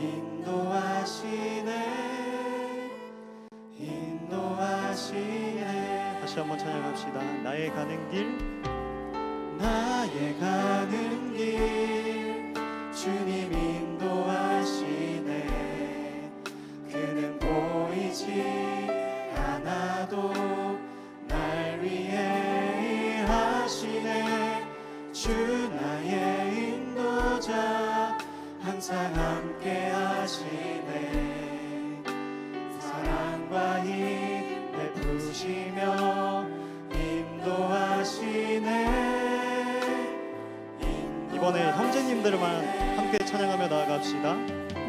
인도하시네. 인도하시네. 다시 한번 찬양합시다. 나의 가는 길. 나의 가는 길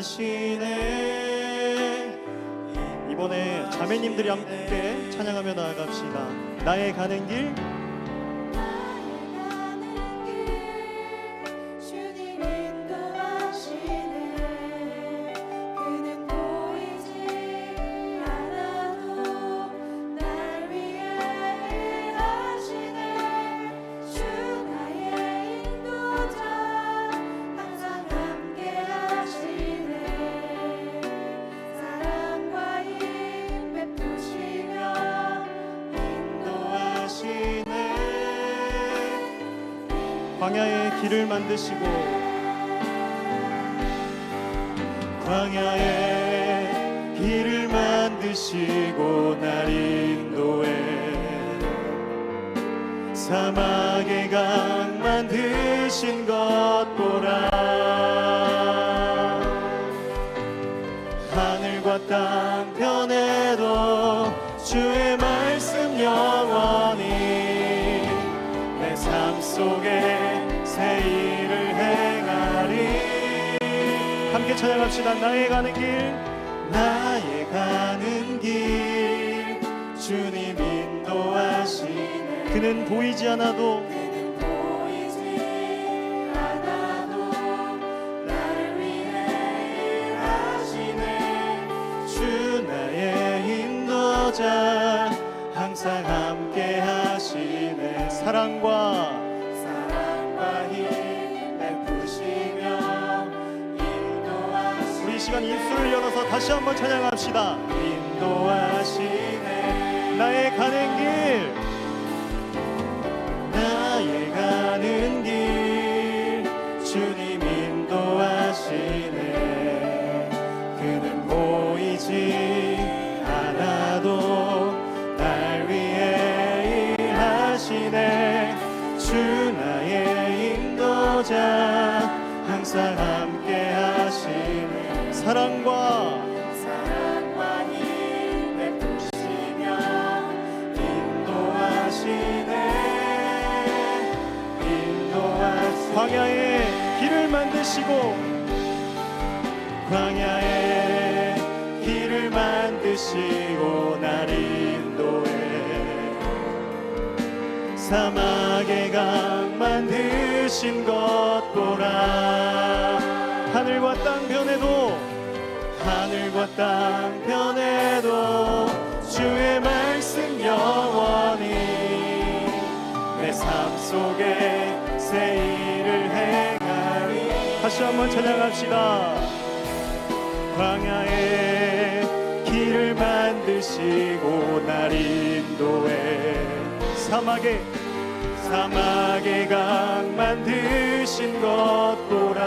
하시네 이번에 자매님들이 함께 찬양하며 나아갑시다. 나의 가는 길 광야의 길을 만드시고 광야에 길을 만드시고 날 인도해 사막의 강 만드신 것 보라 하늘과 땅 변해도 주의 말씀 영원히 내 삶 속에 찬양합시다. 나의 가는 길 나의 가는 길. 주님 인도하시네. 그는 보이지 않아도 그는 보이지 않아도 날 위해 일하시네. 주 나의 인도자 항상 함께 하시네. 사랑과 시간 입술을 열어서 다시 한번 찬양합시다. 인도하시네 나의 가는 길 사막의 강 만드신 것 보라. 하늘과 땅 변해도 하늘과 땅 변해도 주의 말씀 영원히 내 삶 속에 새 일을 행하리. 다시 한번 찬양합시다. 광야에 길을 만드시고 날 인도해. 사막에 사막의 강 만드신 것 보라.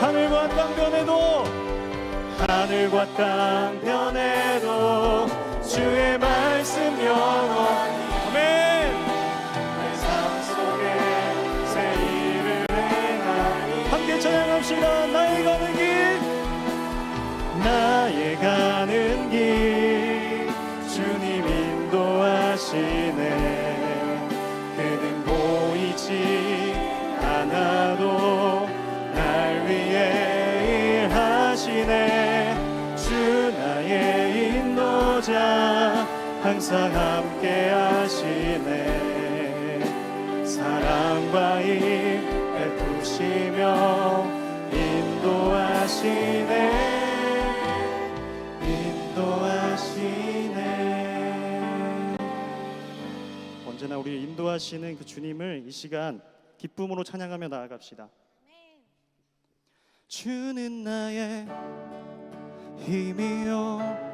하늘과 땅 변해도 하늘과 땅 변해도 주의 말씀 영원히. 아멘. 내삶 속에 새 일을 행하니 함께 찬양합시다. 나의 가는 길 나의 가 항상 함께 하시네. 사랑과 힘 베푸시며 인도하시네. 인도하시네. 언제나 우리를 인도하시는 그 주님을 이 시간 기쁨으로 찬양하며 나아갑시다. 주는 나의 힘이요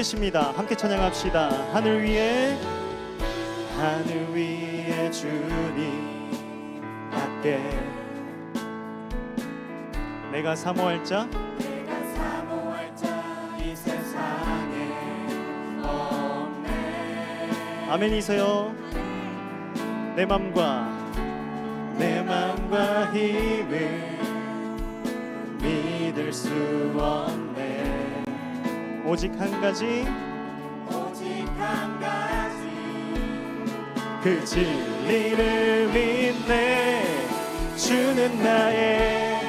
되십니다. 함께 찬양합시다. 하늘 위에 하늘 위에 주님 밖에 내가 사모할 자? 내가 사모할 자이 세상에 없네. 아멘이세요. 내 맘과 내 맘과 힘을 믿을 수 없네 오직 한 가지. 오직 한 가지. 그 진리를 믿네. 주는 나의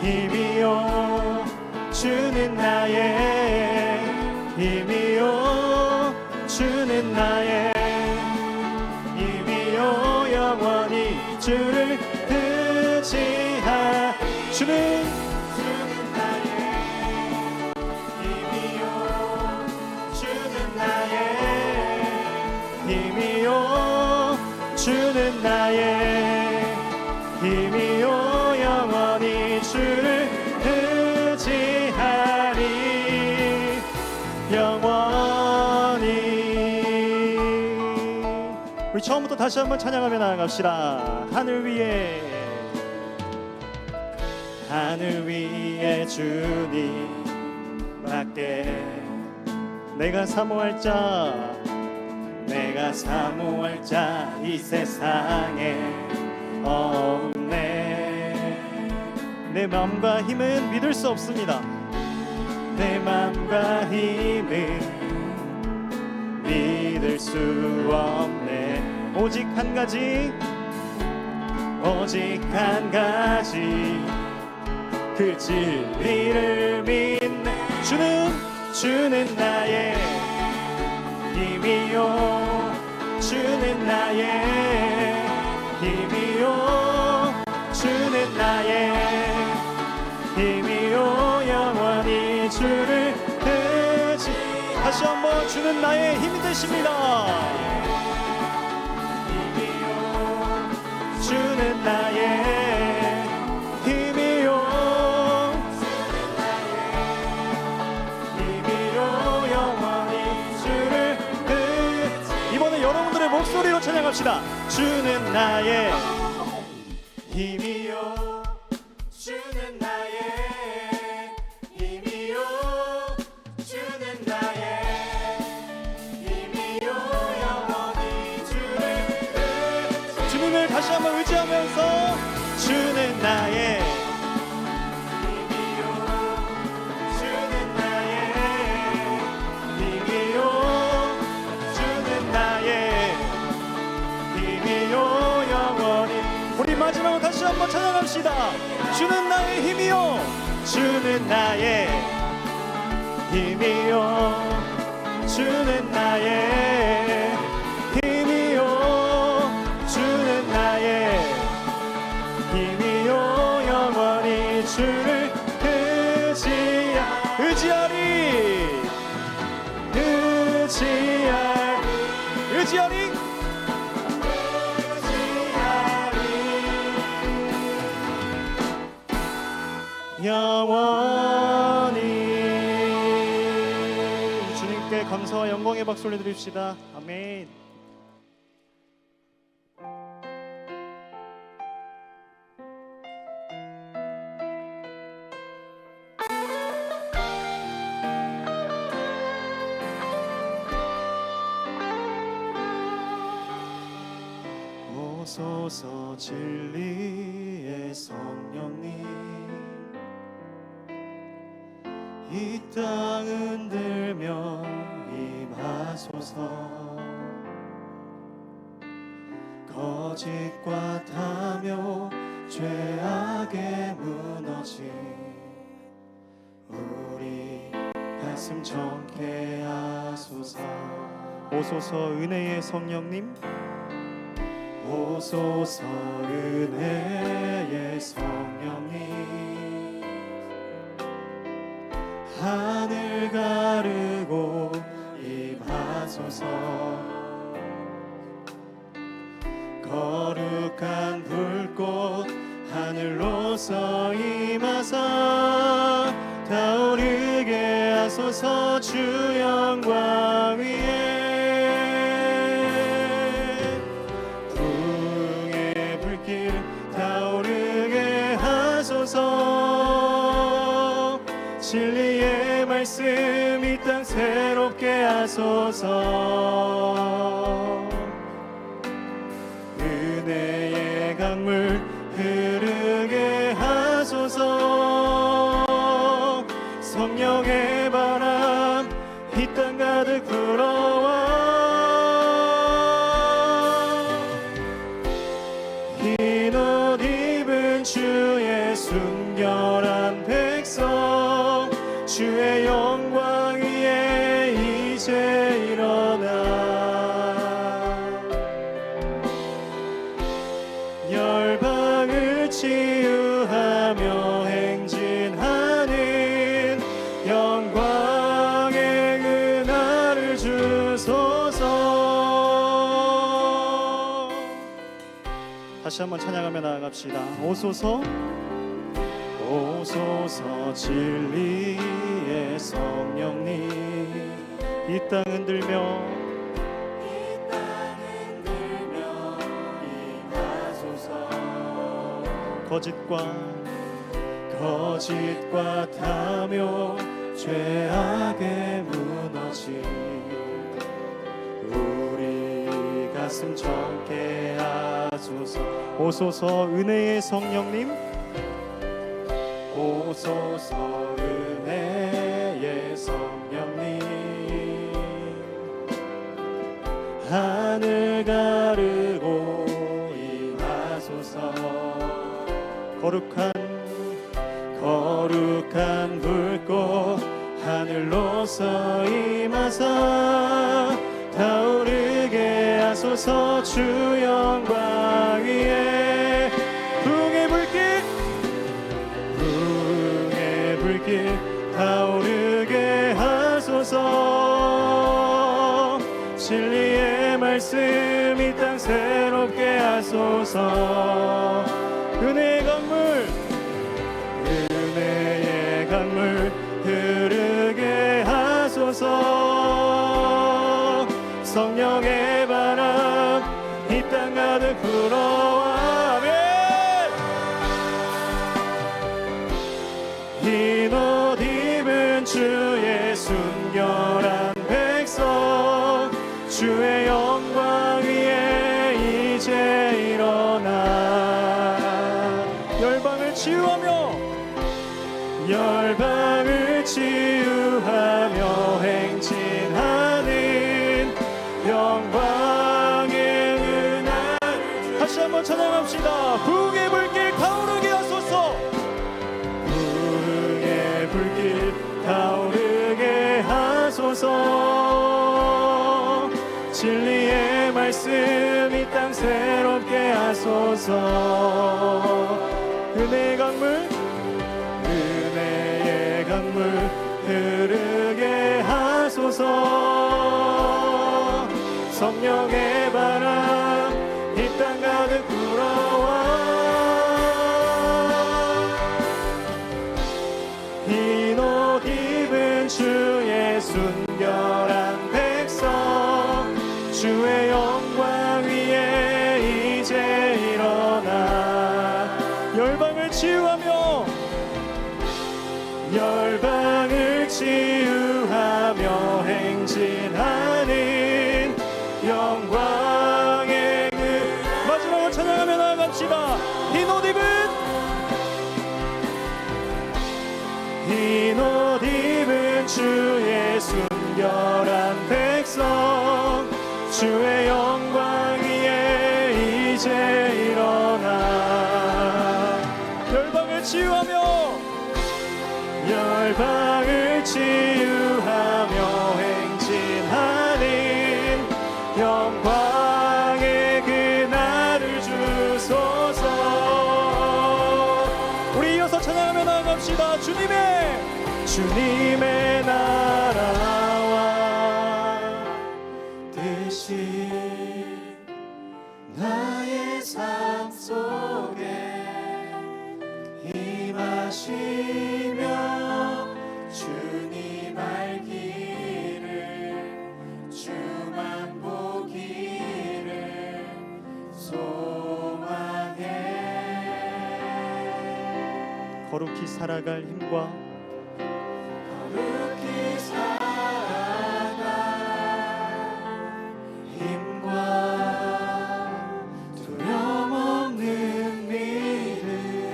힘이요. 주는 나의 힘이요. 주는 나의 힘이요. 영원히 주를 의지하 주는 나의 힘이요 영원히 주를 의지하리. 영원히. 우리 처음부터 다시 한번 찬양하며 나아갑시다. 하늘 위에. 하늘 위에 주님 밖에 내가 사모할 자 내가 사모할 자 이 세상에 없네. 내 마음과 힘은 믿을 수 없습니다. 내 맘과 힘을 믿을 수 없네. 오직 한 가지 오직 한 가지. 그 진리를 믿네. 주는 주는 나의 힘이요 주는 나의 힘이요. 주는 나의 힘이요. 영원히 주를 의지 다시 한번 주는 나의 힘이 되십니다 합시다. 주는 나의 힘이요. 주는 나의 힘이요. 주는 나의 힘이요. 영원히 주를 주님을 다시 한번 의지하면서 한번 찬양합시다. 주는 나의 힘이요. 주는 나의 힘이요. 주는 나의 힘이요. 주는 나의 힘이요. 영원히 주를 의지하, 의지하리. 의지하리. 의지하리. 영원히 주님께 감사와 영광의 박수 올려드립시다. 아멘. 오소서 진리의 성령님 이땅 흔들며 임하소서. 거짓과 탐욕 죄악에 무너진 우리 가슴 정케 하소서. 오소서 은혜의 성령님. 오소서 은혜의 성령님 하늘 가르고 임하소서 하소서. 은혜의 강물 흐르게 하소서. 성령의 바람 이 땅 가득 불어와 다시 한번 찬양하며 나아갑시다. 오소서 오소서 진리의 성령님. 이 땅 흔들며 거짓과 거짓과 탐욕 죄악에 무너진 가슴 정케 하소서. 오소서 은혜의 성령님. 오소서 은혜의 성령님. 하늘 가르고 임하소서. 거룩한 거룩한 불꽃 하늘로서 임 하소서 주 영광 위에 풍의 불길 풍의 불길 타오르게 하소서. 진리의 말씀 이 땅 새롭게 하소서. 은혜 영광의 은혜를 다시 한번 찬양합시다. 북의 불길 타오르게 하소서. 불의 불길 타오르게 하소서. 진리의 말씀 이 땅 새롭게 하소서. 은혜의 강물 은혜의 강물 흐르게 하소서 성령의 바람 이 땅 가득 불어와. 흰옷 입은 주의 순결 이제 일어나. 열방을 치유하며 열방을 치유하며 행진하는 영광의 그날을 주소서. 우리 이어서 찬양하며 나아갑시다. 주님의 주님의 거룩히 살아갈 힘과 거룩히 살아갈 힘과 두려움 없는 믿음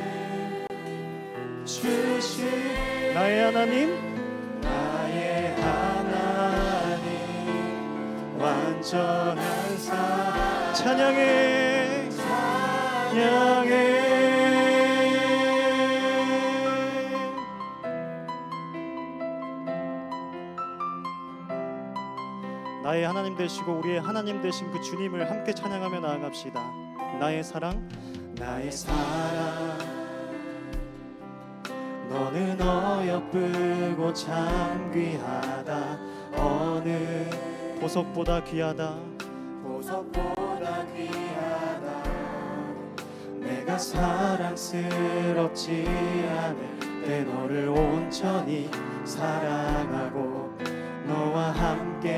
주신 나의 하나님 나의 하나님 완전한 사 찬양해. 찬양해 하나님 되시고 우리의 하나님 되신 그 주님을 함께 찬양하며 나아갑시다. 나의 사랑 나의 사랑 너는 어여쁘고 참 귀하다 어느 보석보다 귀하다. 보석보다 귀하다 내가 사랑스럽지 않을 때 너를 온전히 사랑하고 너와 함께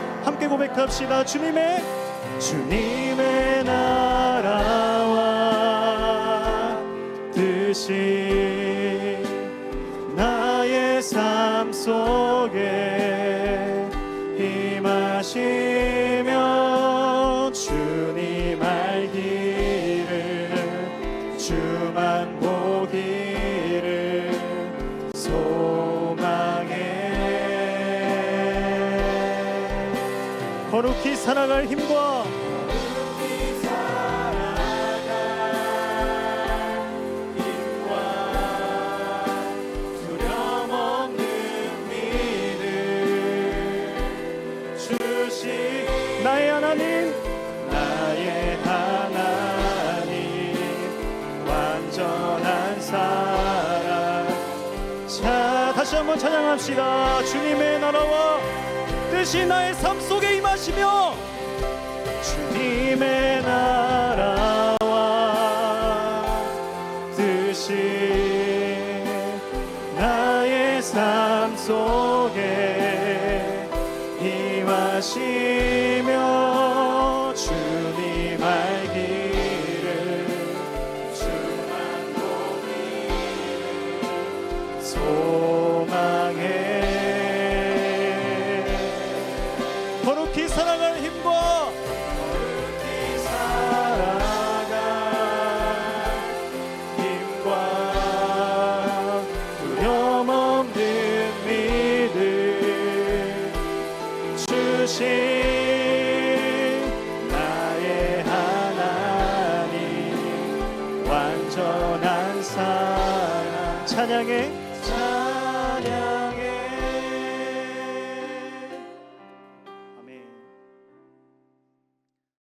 고백합시다. 주님의 주님의 나라와 뜻이 나의 삶 속에 임하시 살아갈 힘과 나의 하나님 나의 하나님 완전한 사랑 자 다시 한번 찬양합시다. 주님의 나라와 뜻이 나의 삶 속에 임하시며 주님의 나라와 뜻이 나의 삶 속에 임하시며 주님 알기를 주만 보기를